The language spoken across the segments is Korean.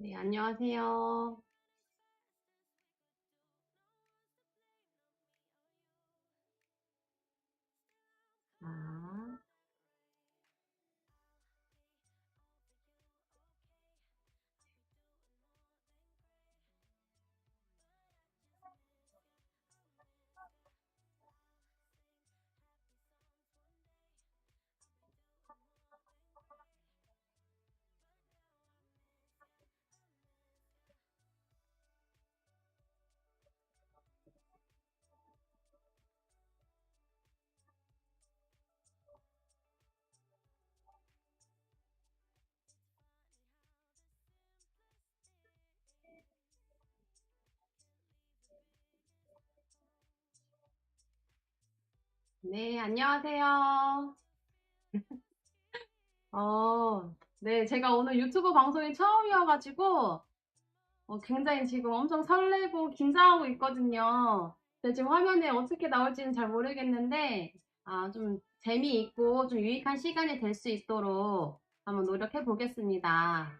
네, 안녕하세요. 네, 안녕하세요. 어, 네, 제가 오늘 유튜브 방송이 처음이어가지고, 어, 굉장히 지금 엄청 설레고 긴장하고 있거든요. 근데 지금 화면에 어떻게 나올지는 잘 모르겠는데, 아, 좀 재미있고 좀 유익한 시간이 될 수 있도록 한번 노력해 보겠습니다.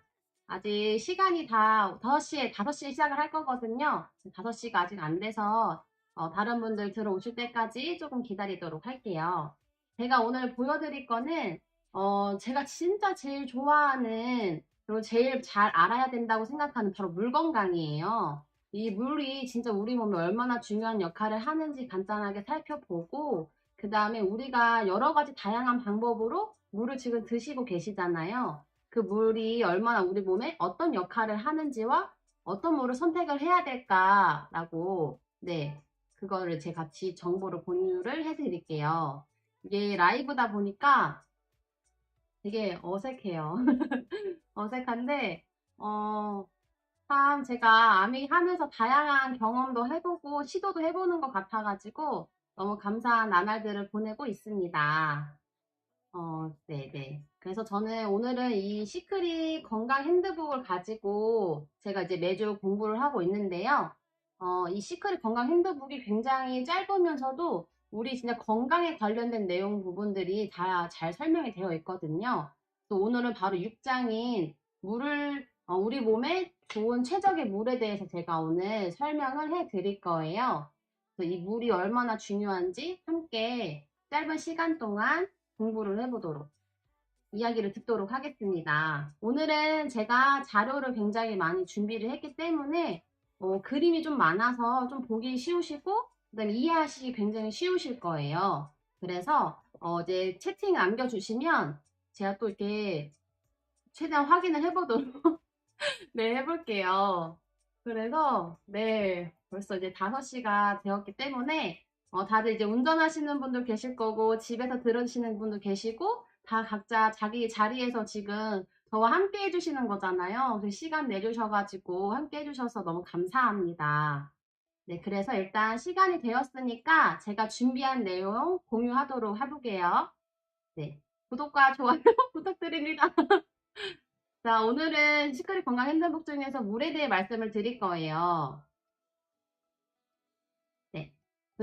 아직 시간이 다 5시에, 5시에 시작을 할 거거든요. 5시가 아직 안 돼서, 어, 다른 분들 들어오실 때까지 조금 기다리도록 할게요. 제가 오늘 보여드릴 거는, 어, 제가 진짜 제일 좋아하는 그리고 제일 잘 알아야 된다고 생각하는 바로 물 건강이에요. 이 물이 진짜 우리 몸에 얼마나 중요한 역할을 하는지 간단하게 살펴보고, 그 다음에 우리가 여러 가지 다양한 방법으로 물을 지금 드시고 계시잖아요. 그 물이 얼마나 우리 몸에 어떤 역할을 하는지와 어떤 물을 선택을 해야 될까라고, 네, 그거를 제가 같이 정보를 공유를 해드릴게요. 이게 라이브다 보니까 되게 어색해요. 어색한데, 어, 참 제가 아미 하면서 다양한 경험도 해보고 시도도 해보는 것 같아가지고 너무 감사한 나날들을 보내고 있습니다. 어, 네네. 그래서 저는 오늘은 이 시크릿 건강 핸드북을 가지고 제가 이제 매주 공부를 하고 있는데요. 어, 이 시크릿 건강 핸드북이 굉장히 짧으면서도 우리 진짜 건강에 관련된 내용 부분들이 다 잘 설명이 되어 있거든요. 또 오늘은 바로 6장인 물을, 어, 우리 몸에 좋은 최적의 물에 대해서 제가 오늘 설명을 해 드릴 거예요. 이 물이 얼마나 중요한지 함께 짧은 시간 동안 공부를 해보도록 이야기를 듣도록 하겠습니다. 오늘은 제가 자료를 굉장히 많이 준비를 했기 때문에 어, 그림이 좀 많아서 좀 보기 쉬우시고 그다음에 이해하시기 굉장히 쉬우실 거예요. 그래서 어, 이제 채팅 남겨주시면 제가 또 이렇게 최대한 확인을 해보도록 네 해볼게요. 그래서 네 벌써 이제 5시가 되었기 때문에 어, 다들 이제 운전하시는 분들 계실 거고, 집에서 들으시는 분도 계시고, 다 각자 자기 자리에서 지금 저와 함께 해주시는 거잖아요. 시간 내주셔가지고 함께 해주셔서 너무 감사합니다. 네, 그래서 일단 시간이 되었으니까 제가 준비한 내용 공유하도록 해볼게요. 네, 구독과 좋아요 부탁드립니다. 자, 오늘은 시크릿 건강 핸드북 중에서 물에 대해 말씀을 드릴 거예요. 네.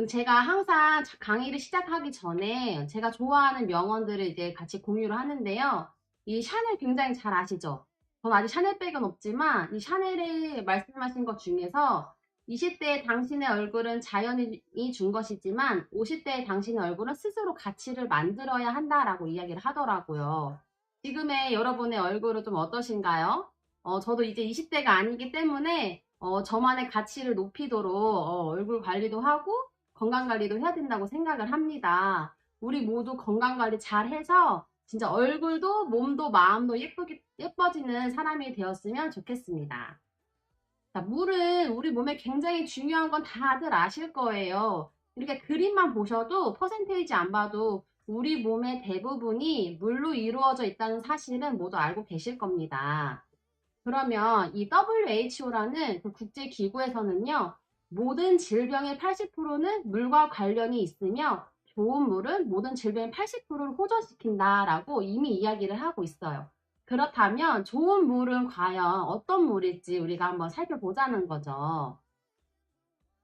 제가 항상 자- 강의를 시작하기 전에 제가 좋아하는 명언들을 이제 같이 공유를 하는데요. 이 샤넬 굉장히 잘 아시죠? 전 아직 샤넬백은 없지만 이 샤넬이 말씀하신 것 중에서 20대의 당신의 얼굴은 자연이 준 것이지만 50대의 당신의 얼굴은 스스로 가치를 만들어야 한다라고 이야기를 하더라고요. 지금의 여러분의 얼굴은 좀 어떠신가요? 어, 저도 이제 20대가 아니기 때문에 어, 저만의 가치를 높이도록 어, 얼굴 관리도 하고 건강 관리도 해야 된다고 생각을 합니다. 우리 모두 건강 관리 잘 해서 진짜 얼굴도 몸도 마음도 예쁘게, 예뻐지는 사람이 되었으면 좋겠습니다. 자, 물은 우리 몸에 굉장히 중요한 건 다들 아실 거예요. 이렇게 그림만 보셔도 퍼센테이지 안 봐도 우리 몸의 대부분이 물로 이루어져 있다는 사실은 모두 알고 계실 겁니다. 그러면 이 WHO라는 그 국제기구에서는요, 모든 질병의 80%는 물과 관련이 있으며 좋은 물은 모든 질병의 80%를 호전시킨다라고 이미 이야기를 하고 있어요. 그렇다면 좋은 물은 과연 어떤 물일지 우리가 한번 살펴보자는 거죠.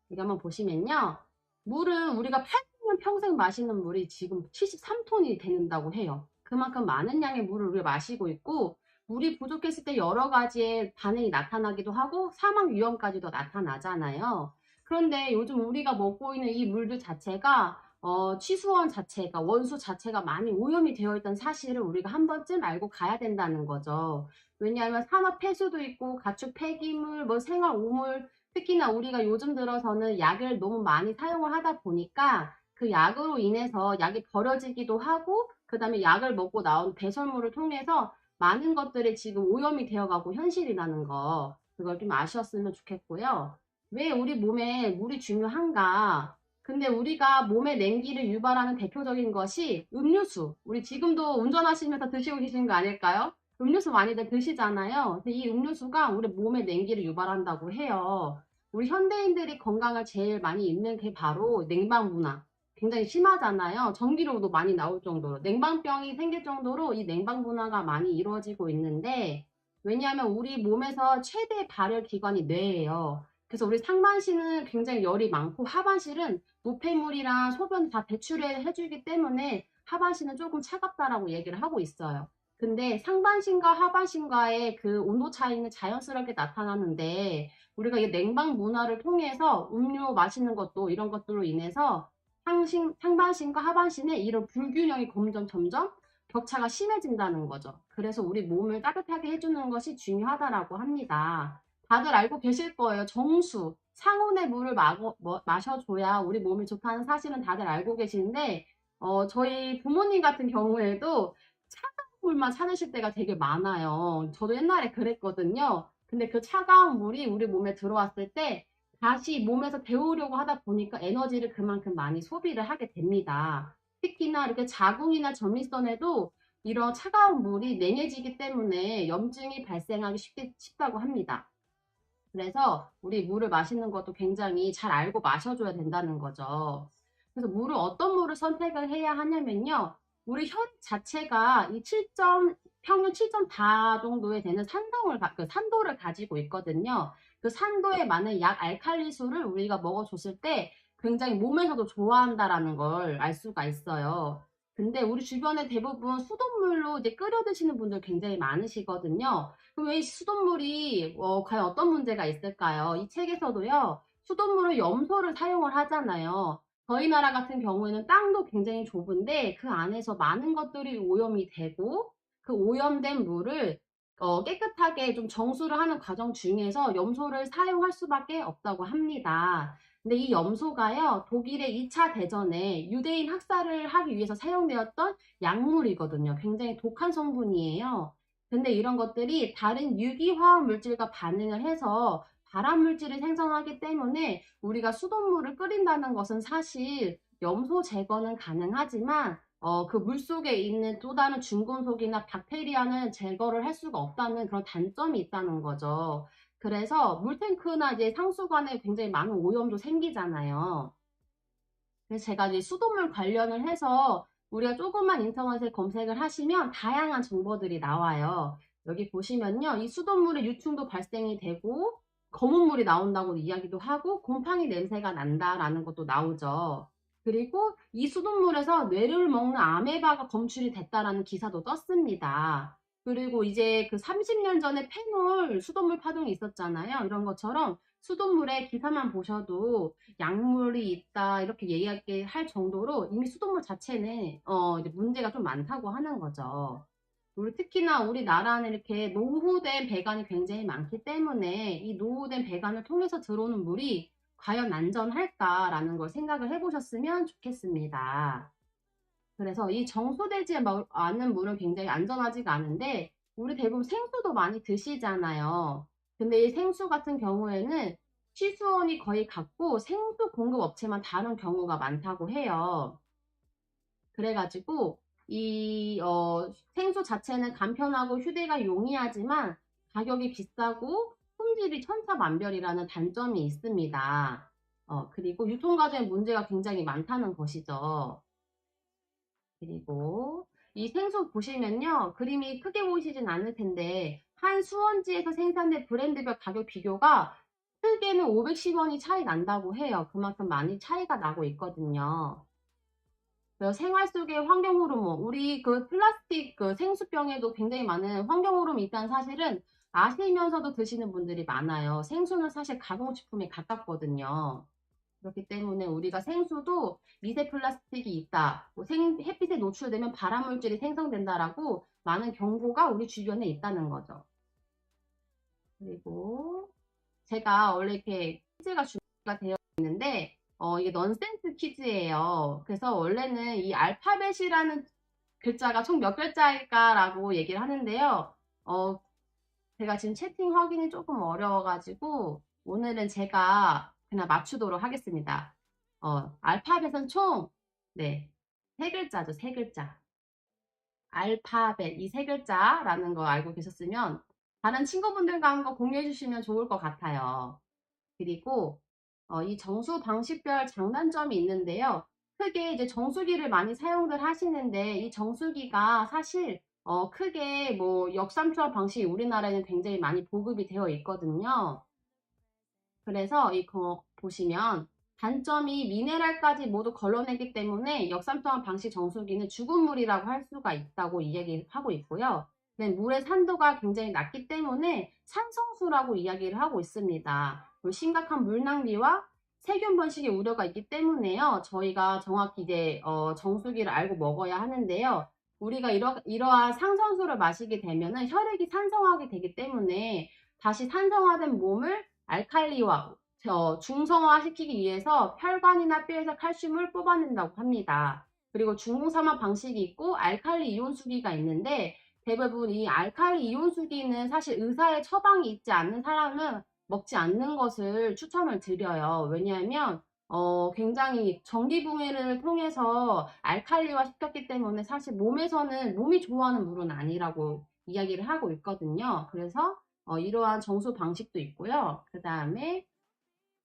이거 한번 보시면요. 물은 우리가 800년 평생 마시는 물이 지금 73톤이 되는다고 해요. 그만큼 많은 양의 물을 우리가 마시고 있고 물이 부족했을 때 여러 가지의 반응이 나타나기도 하고 사망 위험까지도 나타나잖아요. 그런데 요즘 우리가 먹고 있는 이 물들 자체가 어, 취수원 자체가 원수 자체가 많이 오염이 되어 있다는 사실을 우리가 한 번쯤 알고 가야 된다는 거죠. 왜냐하면 산업 폐수도 있고 가축 폐기물, 뭐 생활 오물, 특히나 우리가 요즘 들어서는 약을 너무 많이 사용을 하다 보니까 그 약으로 인해서 약이 버려지기도 하고 그 다음에 약을 먹고 나온 배설물을 통해서 많은 것들이 지금 오염이 되어가고 현실이라는 거 그걸 좀 아셨으면 좋겠고요. 왜 우리 몸에 물이 중요한가? 근데 우리가 몸에 냉기를 유발하는 대표적인 것이 음료수. 우리 지금도 운전하시면서 드시고 계신 거 아닐까요? 음료수 많이들 드시잖아요. 근데 이 음료수가 우리 몸에 냉기를 유발한다고 해요. 우리 현대인들이 건강을 제일 많이 잃는 게 바로 냉방 문화. 굉장히 심하잖아요. 전기료도 많이 나올 정도로. 냉방병이 생길 정도로 이 냉방 문화가 많이 이루어지고 있는데, 왜냐하면 우리 몸에서 최대 발열 기관이 뇌예요. 그래서 우리 상반신은 굉장히 열이 많고 하반신은 노폐물이랑 소변 다 배출해 주기 때문에 하반신은 조금 차갑다라고 얘기를 하고 있어요. 근데 상반신과 하반신과의 그 온도 차이는 자연스럽게 나타나는데 우리가 이 냉방 문화를 통해서 음료 마시는 것도 이런 것들로 인해서 상신, 상반신과 하반신의 이런 불균형이 점점 점점 격차가 심해진다는 거죠. 그래서 우리 몸을 따뜻하게 해주는 것이 중요하다라고 합니다. 다들 알고 계실 거예요. 정수, 상온의 물을 마고, 뭐, 마셔줘야 우리 몸이 좋다는 사실은 다들 알고 계시는데, 어, 저희 부모님 같은 경우에도 차가운 물만 찾으실 때가 되게 많아요. 저도 옛날에 그랬거든요. 근데 그 차가운 물이 우리 몸에 들어왔을 때 다시 몸에서 데우려고 하다 보니까 에너지를 그만큼 많이 소비를 하게 됩니다. 특히나 이렇게 자궁이나 전립선에도 이런 차가운 물이 냉해지기 때문에 염증이 발생하기 쉽게, 쉽다고 합니다. 그래서 우리 물을 마시는 것도 굉장히 잘 알고 마셔줘야 된다는 거죠. 그래서 물을 어떤 물을 선택을 해야 하냐면요. 우리 혈 자체가 이 7점, 평균 7.4 정도에 되는 산성을, 가- 그 산도를 가지고 있거든요. 그 산도에 많은 약 알칼리수를 우리가 먹어줬을 때 굉장히 몸에서도 좋아한다라는 걸 알 수가 있어요. 근데 우리 주변에 대부분 수돗물로 이제 끓여 드시는 분들 굉장히 많으시거든요. 그럼 왜 수돗물이 어, 과연 어떤 문제가 있을까요? 이 책에서도요, 수돗물을 염소를 사용을 하잖아요. 저희 나라 같은 경우에는 땅도 굉장히 좁은데 그 안에서 많은 것들이 오염이 되고 그 오염된 물을 어, 깨끗하게 좀 정수를 하는 과정 중에서 염소를 사용할 수밖에 없다고 합니다. 근데 이 염소가요, 독일의 2차 대전에 유대인 학살을 하기 위해서 사용되었던 약물이거든요. 굉장히 독한 성분이에요. 근데 이런 것들이 다른 유기화학 물질과 반응을 해서 발암 물질을 생성하기 때문에 우리가 수돗물을 끓인다는 것은 사실 염소 제거는 가능하지만 어, 그 물 속에 있는 또 다른 중금속이나 박테리아는 제거를 할 수가 없다는 그런 단점이 있다는 거죠. 그래서 물탱크나 이제 상수관에 굉장히 많은 오염도 생기잖아요. 그래서 제가 이제 수돗물 관련을 해서 우리가 조금만 인터넷에 검색을 하시면 다양한 정보들이 나와요. 여기 보시면요. 이 수돗물의 유충도 발생이 되고 검은 물이 나온다고 이야기도 하고 곰팡이 냄새가 난다라는 것도 나오죠. 그리고 이 수돗물에서 뇌를 먹는 아메바가 검출이 됐다라는 기사도 떴습니다. 그리고 이제 그 30년 전에 페놀 수돗물 파동이 있었잖아요. 이런 것처럼 수돗물에 기사만 보셔도 약물이 있다 이렇게 얘기할 정도로 이미 수돗물 자체는 어 이제 문제가 좀 많다고 하는 거죠. 우리 특히나 우리나라는 이렇게 노후된 배관이 굉장히 많기 때문에 이 노후된 배관을 통해서 들어오는 물이 과연 안전할까라는 걸 생각을 해보셨으면 좋겠습니다. 그래서 이 정수되지 마- 않은 물은 굉장히 안전하지가 않은데 우리 대부분 생수도 많이 드시잖아요. 근데 이 생수 같은 경우에는 취수원이 거의 같고 생수 공급 업체만 다른 경우가 많다고 해요. 그래가지고 이 어, 생수 자체는 간편하고 휴대가 용이하지만 가격이 비싸고 품질이 천차만별이라는 단점이 있습니다. 어, 그리고 유통 과정에 문제가 굉장히 많다는 것이죠. 그리고 이 생수 보시면요. 그림이 크게 보이시진 않을 텐데 한 수원지에서 생산된 브랜드별 가격 비교가 크게는 510원이 차이 난다고 해요. 그만큼 많이 차이가 나고 있거든요. 생활 속의 환경 호르몬, 우리 그 플라스틱 그 생수병에도 굉장히 많은 환경 호르몬이 있다는 사실은 아시면서도 드시는 분들이 많아요. 생수는 사실 가공식품에 가깝거든요. 그렇기 때문에 우리가 생수도 미세 플라스틱이 있다, 뭐 생- 햇빛에 노출되면 발암물질이 생성된다라고 많은 경고가 우리 주변에 있다는 거죠. 그리고 제가 원래 이렇게 퀴즈가 준비가 되어 있는데 어, 이게 넌센스 퀴즈예요. 그래서 원래는 이 알파벳이라는 글자가 총 몇 글자일까라고 얘기를 하는데요. 어, 제가 지금 채팅 확인이 조금 어려워가지고 오늘은 제가 그냥 맞추도록 하겠습니다. 어, 알파벳은 총, 네, 세 글자죠, 세 글자. 알파벳, 이 세 글자라는 거 알고 계셨으면 다른 친구분들과 한번 공유해 주시면 좋을 것 같아요. 그리고 어, 이 정수 방식별 장단점이 있는데요. 크게 이제 정수기를 많이 사용들 하시는데 이 정수기가 사실 어, 크게 뭐 역삼투압 방식이 우리나라에는 굉장히 많이 보급이 되어 있거든요. 그래서 이거 보시면 단점이 미네랄까지 모두 걸러내기 때문에 역삼투압 방식 정수기는 죽은 물이라고 할 수가 있다고 이야기하고 있고요. 네, 물의 산도가 굉장히 낮기 때문에 산성수라고 이야기를 하고 있습니다. 심각한 물 낭비와 세균 번식의 우려가 있기 때문에요. 저희가 정확히 이제 어, 정수기를 알고 먹어야 하는데요. 우리가 이러, 이러한 상선수를 마시게 되면은 혈액이 산성하게 되기 때문에 다시 산성화된 몸을 알칼리화, 어, 중성화시키기 위해서 혈관이나 뼈에서 칼슘을 뽑아낸다고 합니다. 그리고 중공사만 방식이 있고 알칼리 이온 수기가 있는데 대부분 이 알칼리 이온 수기는 사실 의사의 처방이 있지 않는 사람은 먹지 않는 것을 추천을 드려요. 왜냐하면 어, 굉장히 전기분해를 통해서 알칼리화 시켰기 때문에 사실 몸에서는 몸이 좋아하는 물은 아니라고 이야기를 하고 있거든요. 그래서 어, 이러한 정수 방식도 있고요. 그 다음에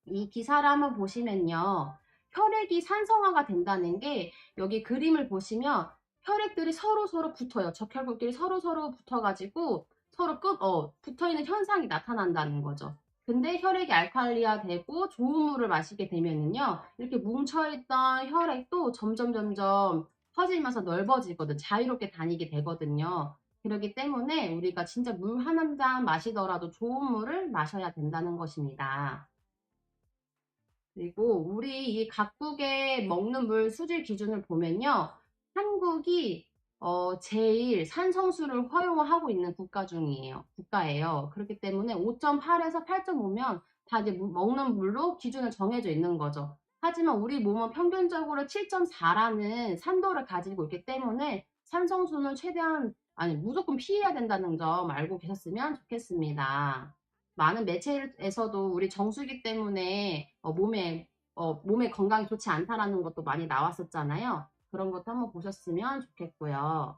이 기사를 한번 보시면요. 혈액이 산성화가 된다는 게 여기 그림을 보시면 혈액들이 서로 서로 붙어요. 적혈구끼리 서로 서로 붙어가지고 서로 끝, 어, 붙어 있는 현상이 나타난다는 거죠. 근데 혈액이 알칼리화 되고 좋은 물을 마시게 되면은요, 이렇게 뭉쳐있던 혈액도 점점 점점 퍼지면서 넓어지거든. 자유롭게 다니게 되거든요. 그렇기 때문에 우리가 진짜 물 한 잔 마시더라도 좋은 물을 마셔야 된다는 것입니다. 그리고 우리 이 각국의 먹는 물 수질 기준을 보면요. 한국이 어, 제일 산성수를 허용하고 있는 국가 중이에요. 국가예요. 그렇기 때문에 5.8에서 8.5면 다 이제 무- 먹는 물로 기준을 정해져 있는 거죠. 하지만 우리 몸은 평균적으로 7.4라는 산도를 가지고 있기 때문에 산성수는 최대한, 아니, 무조건 피해야 된다는 점 알고 계셨으면 좋겠습니다. 많은 매체에서도 우리 정수기 때문에 어, 몸에, 어, 몸에 건강이 좋지 않다라는 것도 많이 나왔었잖아요. 그런 것도 한번 보셨으면 좋겠고요.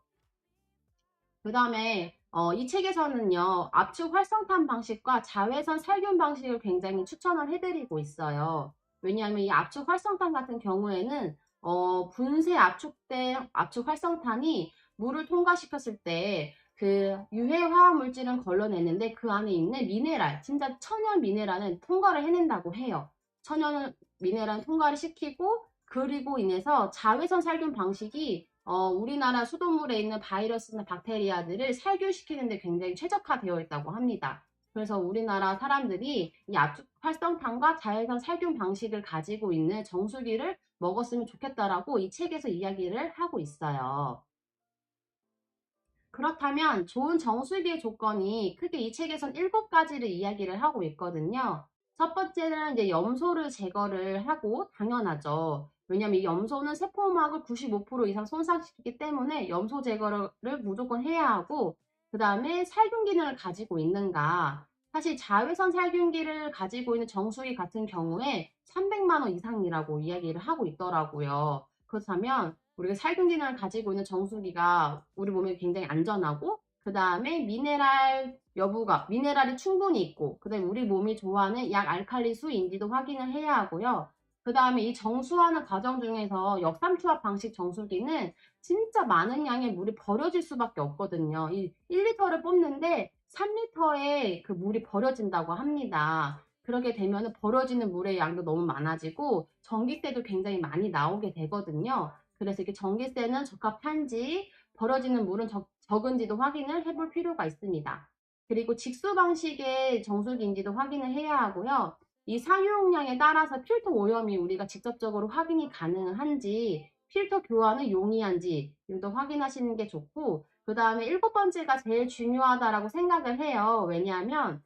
그 다음에 어, 이 책에서는요 압축 활성탄 방식과 자외선 살균 방식을 굉장히 추천을 해드리고 있어요. 왜냐하면 이 압축 활성탄 같은 경우에는 어, 분쇄 압축된 압축 활성탄이 물을 통과시켰을 때 그 유해 화학 물질은 걸러내는데 그 안에 있는 미네랄, 진짜 천연 미네랄은 통과를 해낸다고 해요. 천연 미네랄 통과를 시키고 그리고 인해서 자외선 살균 방식이 어, 우리나라 수돗물에 있는 바이러스나 박테리아들을 살균시키는데 굉장히 최적화되어 있다고 합니다. 그래서 우리나라 사람들이 이 압축 활성탄과 자외선 살균 방식을 가지고 있는 정수기를 먹었으면 좋겠다라고 이 책에서 이야기를 하고 있어요. 그렇다면 좋은 정수기의 조건이 크게 이 책에선 일곱 가지를 이야기를 하고 있거든요. 첫 번째는 이제 염소를 제거를 하고 당연하죠. 왜냐면 이 염소는 세포막을 95% 이상 손상시키기 때문에 염소 제거를 무조건 해야 하고 그 다음에 살균 기능을 가지고 있는가 사실 자외선 살균기를 가지고 있는 정수기 같은 경우에 300만 원 이상이라고 이야기를 하고 있더라고요. 그렇다면 우리가 살균 기능을 가지고 있는 정수기가 우리 몸에 굉장히 안전하고 그 다음에 미네랄 여부가 미네랄이 충분히 있고 그 다음에 우리 몸이 좋아하는 약 알칼리 수인지도 확인을 해야 하고요. 그 다음에 이 정수하는 과정 중에서 역삼투압 방식 정수기는 진짜 많은 양의 물이 버려질 수밖에 없거든요. 이 1리터를 뽑는데 3리터의 그 물이 버려진다고 합니다. 그렇게 되면 버려지는 물의 양도 너무 많아지고 전기세도 굉장히 많이 나오게 되거든요. 그래서 이렇게 전기세는 적합한지 버려지는 물은 적, 적은지도 확인을 해볼 필요가 있습니다. 그리고 직수 방식의 정수기인지도 확인을 해야 하고요. 이 사용량에 따라서 필터 오염이 우리가 직접적으로 확인이 가능한지 필터 교환은 용이한지 이것도 확인하시는 게 좋고 그 다음에 일곱 번째가 제일 중요하다라고 생각을 해요. 왜냐하면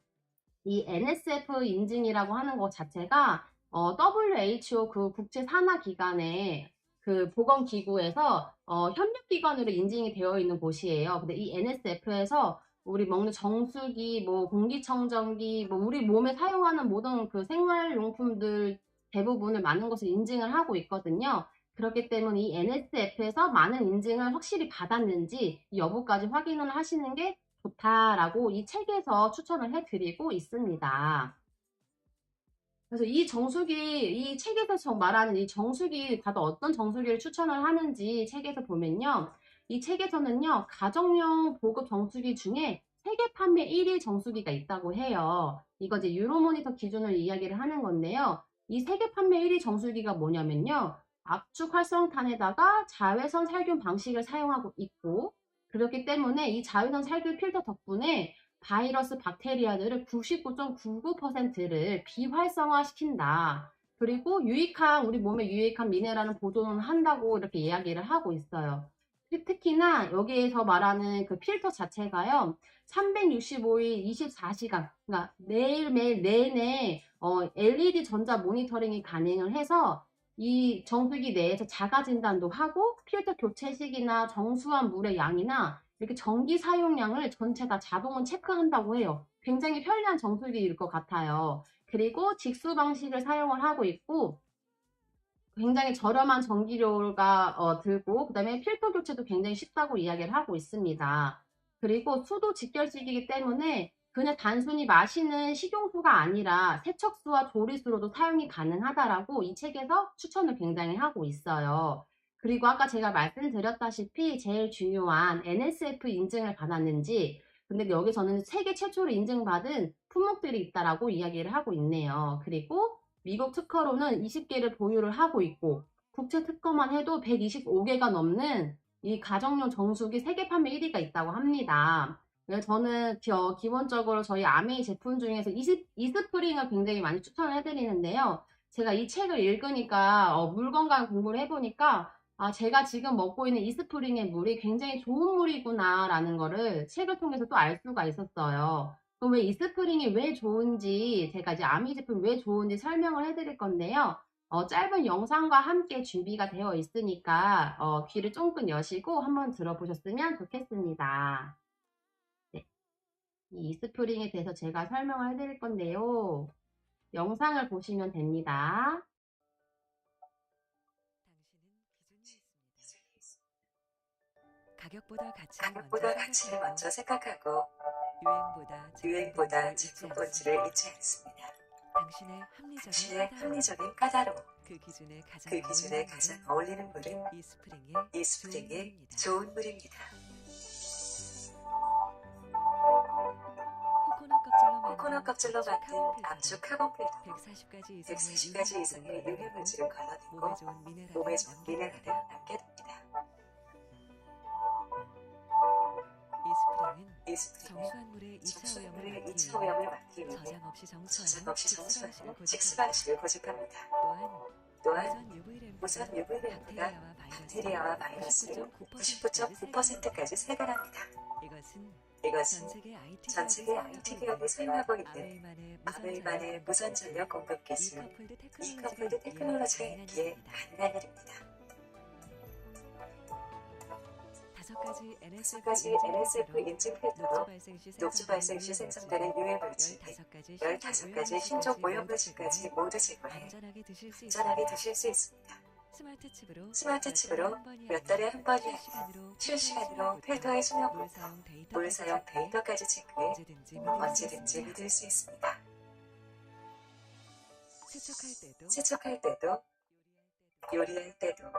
이 NSF 인증이라고 하는 것 자체가 어, WHO 그 국제 산하 기관의 그 보건 기구에서 어, 협력 기관으로 인증이 되어 있는 곳이에요. 근데 이 NSF에서 우리 먹는 정수기, 뭐 공기청정기, 뭐 우리 몸에 사용하는 모든 그 생활용품들 대부분을 많은 것을 인증을 하고 있거든요. 그렇기 때문에 이 NSF에서 많은 인증을 확실히 받았는지 이 여부까지 확인을 하시는 게 좋다라고 이 책에서 추천을 해드리고 있습니다. 그래서 이 정수기, 이 책에서 말하는 이 정수기, 다들 어떤 정수기를 추천을 하는지 책에서 보면요. 이 책에서는요, 가정용 보급 정수기 중에 세계 판매 1위 정수기가 있다고 해요. 이거 이제 유로모니터 기준으로 이야기를 하는 건데요. 이 세계 판매 1위 정수기가 뭐냐면요. 압축 활성탄에다가 자외선 살균 방식을 사용하고 있고, 그렇기 때문에 이 자외선 살균 필터 덕분에 바이러스 박테리아들을 99.99%를 비활성화시킨다. 그리고 유익한, 우리 몸에 유익한 미네랄은 보존을 한다고 이렇게 이야기를 하고 있어요. 특히나 여기에서 말하는 그 필터 자체가요, 365일 24시간, 그러니까 매일매일 내내 어, LED 전자 모니터링이 가능을 해서 이 정수기 내에서 자가 진단도 하고 필터 교체 시기나 정수한 물의 양이나 이렇게 전기 사용량을 전체 다 자동으로 체크한다고 해요. 굉장히 편리한 정수기일 것 같아요. 그리고 직수 방식을 사용을 하고 있고 굉장히 저렴한 전기료가 어, 들고 그 다음에 필터 교체도 굉장히 쉽다고 이야기를 하고 있습니다. 그리고 수도 직결식이기 때문에 그냥 단순히 마시는 식용수가 아니라 세척수와 조리수로도 사용이 가능하다라고 이 책에서 추천을 굉장히 하고 있어요. 그리고 아까 제가 말씀드렸다시피 제일 중요한 NSF 인증을 받았는지 근데 여기서는 세계 최초로 인증받은 품목들이 있다라고 이야기를 하고 있네요. 그리고 미국 특허로는 20개를 보유를 하고 있고 국제 특허만 해도 125개가 넘는 이 가정용 정수기 세계 판매 1위가 있다고 합니다. 저는 기, 어, 기본적으로 저희 아메이 제품 중에서 이스, 이스프링을 굉장히 많이 추천을 해드리는데요. 제가 이 책을 읽으니까 어, 물 건강 공부를 해보니까 아, 제가 지금 먹고 있는 이스프링의 물이 굉장히 좋은 물이구나 라는 거를 책을 통해서 또 알 수가 있었어요. 그럼 왜 이스프링이 왜 좋은지 제가 이제 아미 제품 왜 좋은지 설명을 해드릴 건데요. 어, 짧은 영상과 함께 준비가 되어 있으니까 어, 귀를 쫑긋 여시고 한번 들어보셨으면 좋겠습니다. 네. 이 이스프링에 대해서 제가 설명을 해드릴 건데요. 영상을 보시면 됩니다. 가격보다 가치를, 가격보다 먼저 가치를 생각하고 먼저 생각하고 유행보다 유행보다 제품 본질을 잊지 않습니다. 당신의 합리적인 당신의 합리적인 까다로움, 그 기준에 가장 그 기준에 어울리는 물은 어울리는 물은 이 스프링의 이 스프링의 물입니다. 좋은 물입니다. 코코넛 껍질로 만든 압축 카본 필터 140가지 이상의 140가지 이상의 유해물질을 걸러내고 몸에 좋은. 미네랄을 남겨 정수한 물의 2차 정수물의 오염을 2차 막기 오염을 위해 막기 위해 저장 없이 정수하는 없이 직수 방식을 정수하는 고집합니다. 직수 방식을 고집합니다. 또한 우선 UV 램프가 박테리아와 바이러스를 바이러스를 99.9%까지 세간합니다. 이것은 이것은 전 세계 IT 기업이 사용하고 있는 아베이만의 무선 전력 공급 기술, 이커플드 테크놀로지가 있기에 가능한 일입니다. 다섯 가지 NSF 인증 필터로 녹조 발생 시 생성되는 유해 물질, 15가지 15가지 신종 오염 물질까지 모두 제거해 안전하게 드실 수 안전하게. 드실 수 있습니다. 스마트 칩으로 스마트 칩으로 몇몇 달에 한 번이 실시간으로 실시간으로 필터의 수명부터 물 사용 데이터까지 체크해 언제든지 언제든지. 믿을 수 있습니다. 세척할 때도 세척할 때도 요리할 때도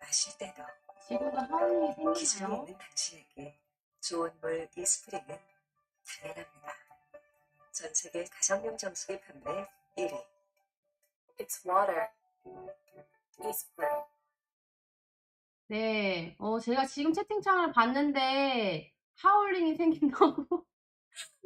마실 때도 지구도 하원이 생기나요? 있는 당신에게 좋은 물 이스프링은 당연합니다. 전 세계 가정용 정수기 판매 1위 It's water. Eastspring. 네, 어, 제가 지금 채팅창을 봤는데, 하울링이 생긴다고.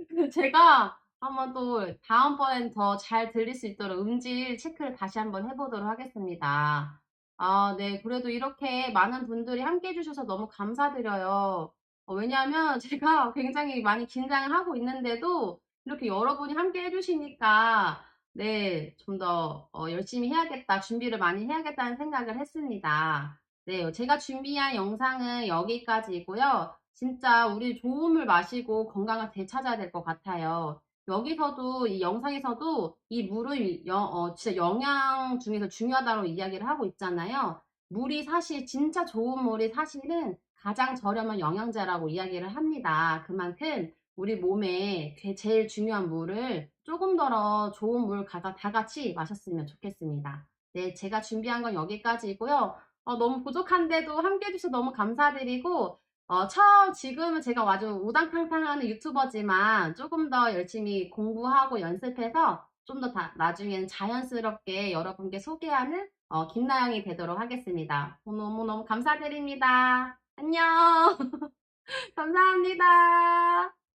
그 제가 한번 또 다음번엔 더 잘 들릴 수 있도록 음질 체크를 다시 한번 해보도록 하겠습니다. 아, 네. 그래도 이렇게 많은 분들이 함께 해주셔서 너무 감사드려요. 어, 왜냐하면 제가 굉장히 많이 긴장을 하고 있는데도 이렇게 여러분이 함께 해주시니까, 네, 좀 더 열심히 해야겠다, 준비를 많이 해야겠다는 생각을 했습니다. 네, 제가 준비한 영상은 여기까지이고요. 진짜 우리 물 마시고 건강을 되찾아야 될 것 같아요. 여기서도 이 영상에서도 이 물을 영, 어, 진짜 영양 중에서 중요하다고 이야기를 하고 있잖아요. 물이 사실 진짜 좋은 물이 사실은 가장 저렴한 영양제라고 이야기를 합니다. 그만큼 우리 몸에 게- 제일 중요한 물을 조금 더 좋은 물 가- 다 같이 마셨으면 좋겠습니다. 네, 제가 준비한 건 여기까지이고요. 어, 너무 부족한데도 함께 해주셔서 너무 감사드리고 어, 처음, 지금은 제가 아주 우당탕탕하는 유튜버지만 조금 더 열심히 공부하고 연습해서 좀 더 나중엔 자연스럽게 여러분께 소개하는 어, 김나영이 되도록 하겠습니다. 너무너무 감사드립니다. 안녕. 감사합니다.